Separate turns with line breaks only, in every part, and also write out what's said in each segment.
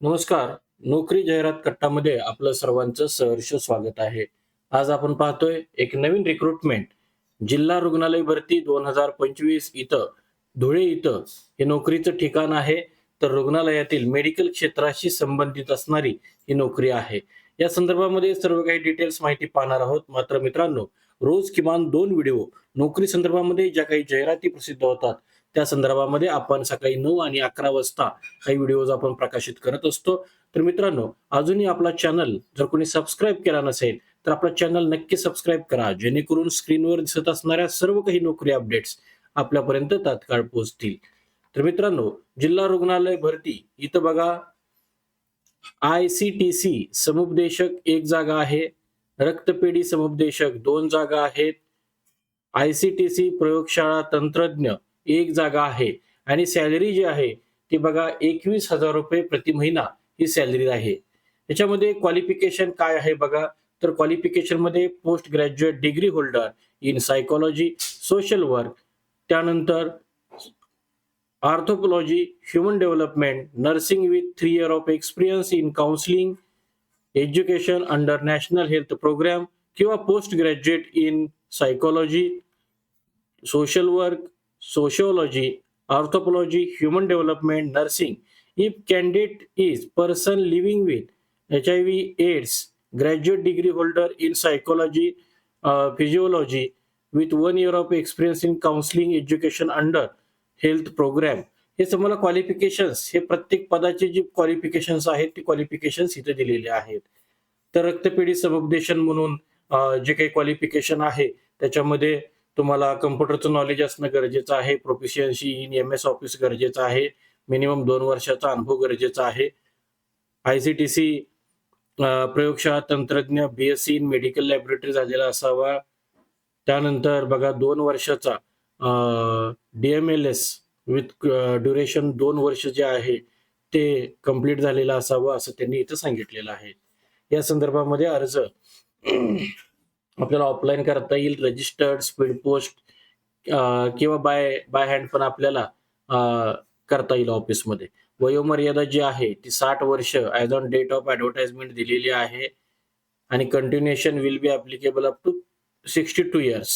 नमस्कार. नोकरी जाहिरात कट्टामध्ये आपलं सर्वांचं सहर्ष स्वागत आहे. आज आपण पाहतोय एक नवीन रिक्रुटमेंट जिल्हा रुग्णालय भरती दोन हजार पंचवीस इथं धुळे इथं हे नोकरीचं ठिकाण आहे. तर रुग्णालयातील मेडिकल क्षेत्राशी संबंधित असणारी ही नोकरी आहे. या संदर्भामध्ये सर्व काही डिटेल्स माहिती पाहणार आहोत. मात्र मित्रांनो रोज किमान दोन व्हिडिओ नोकरी संदर्भामध्ये ज्या काही जाहिराती प्रसिद्ध होतात त्या संदर्भामध्ये आपण सकाळी नऊ आणि अकरा वाजता काही व्हिडिओज आपण प्रकाशित करत असतो. तर मित्रांनो अजूनही आपला चॅनल जर कोणी सबस्क्राईब केला नसेल तर आपला चॅनल नक्की सबस्क्राईब करा. जेणेकरून स्क्रीनवर दिसत असणाऱ्या सर्व काही नोकरी अपडेट्स आपल्यापर्यंत तात्काळ पोहोचतील. तर मित्रांनो जिल्हा रुग्णालय भरती. इथं बघा आय सी टी सी समुपदेशक एक जागा आहे. रक्तपेढी समुपदेशक दोन जागा आहेत. आय सी टी सी प्रयोगशाळा तंत्रज्ञ एक जागा आहे. आणि सॅलरी जी आहे ती बघा एकवीस हजार रुपये प्रति महिना ही सॅलरी आहे. याच्यामध्ये क्वालिफिकेशन काय आहे बघा? तर क्वालिफिकेशनमध्ये post graduate degree holder in psychology social work त्यानंतर anthropology human development nursing with three year of experience in counselling education under national health programme किंवा post graduate in psychology social work sociology anthropology human development nursing if candidate is person living with H I V AIDS graduate degree holder in psychology physiology with one year of experience in counselling education under health programme हे तुम्हाला qualifications हे प्रत्येक पदाचे जे qualifications आहेत ते qualification इथे दिलेले आहेत. तर रक्तपेढी समुपदेशन म्हणून जे काही क्वालिफिकेशन आहे त्याच्यामध्ये तुम्हाला कम्प्युटरचं नॉलेज असणं गरजेचं आहे. Proficiency in M S office गरजेचं आहे. मिनिमम दोन वर्षाचा अनुभव गरजेचा आहे. आय सी टी सी प्रयोगशाळा तंत्रज्ञ B S C in medical laboratory झालेला असावा. त्यानंतर बघा दोन वर्षाचा D M L S with duration दोन वर्ष जे आहे ते कंप्लीट झालेलं असावं असं त्यांनी इथं सांगितलेलं आहे. या संदर्भामध्ये अर्ज आपल्याला ऑफलाईन करता येईल रजिस्टर्ड स्पीड पोस्ट किंवा बाय बाय हँड पण आपल्याला करता येईल ऑफिसमध्ये वयोमर्यादा जी आहे ती साठ वर्ष as on date of advertisement दिलेली आहे आणि continuation will be applicable up to sixty two years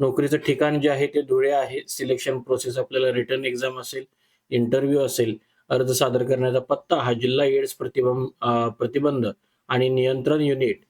नोकरीचं ठिकाण जे आहे ते धुळे आहे. सिलेक्शन प्रोसेस आपल्याला रिटर्न एक्झाम असेल इंटरव्ह्यू असेल अर्ज सादर करण्याचा पत्ता हा जिल्हा एड्स प्रतिबंध प्रतिबंध आणि नियंत्रण युनिट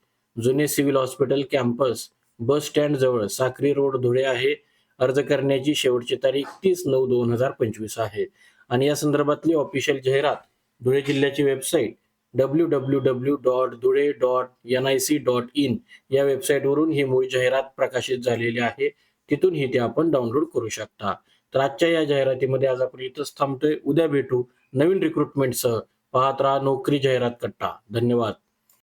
जुने civil hospital campus bus stand जवळ साक्री रोड धुळे आहे. अर्ज करण्याची शेवटची तारीख तीस नऊ दोन हजार पंचवीस आहे. आणि या संदर्भातली ऑफिशियल जाहिरात धुळे जिल्ह्याची website W W W dot Dhule dot N I C dot in या वेबसाईटवरून ही मूळ जाहिरात प्रकाशित झालेली आहे. तिथून ही ते आपण डाउनलोड करू शकता. तर आजच्या या जाहिरातीमध्ये आज आपण इथंच थांबतोय. उद्या भेटू नवीन रिक्रुटमेंटसह पाहत राहा नोकरी जाहिरात कट्टा. धन्यवाद.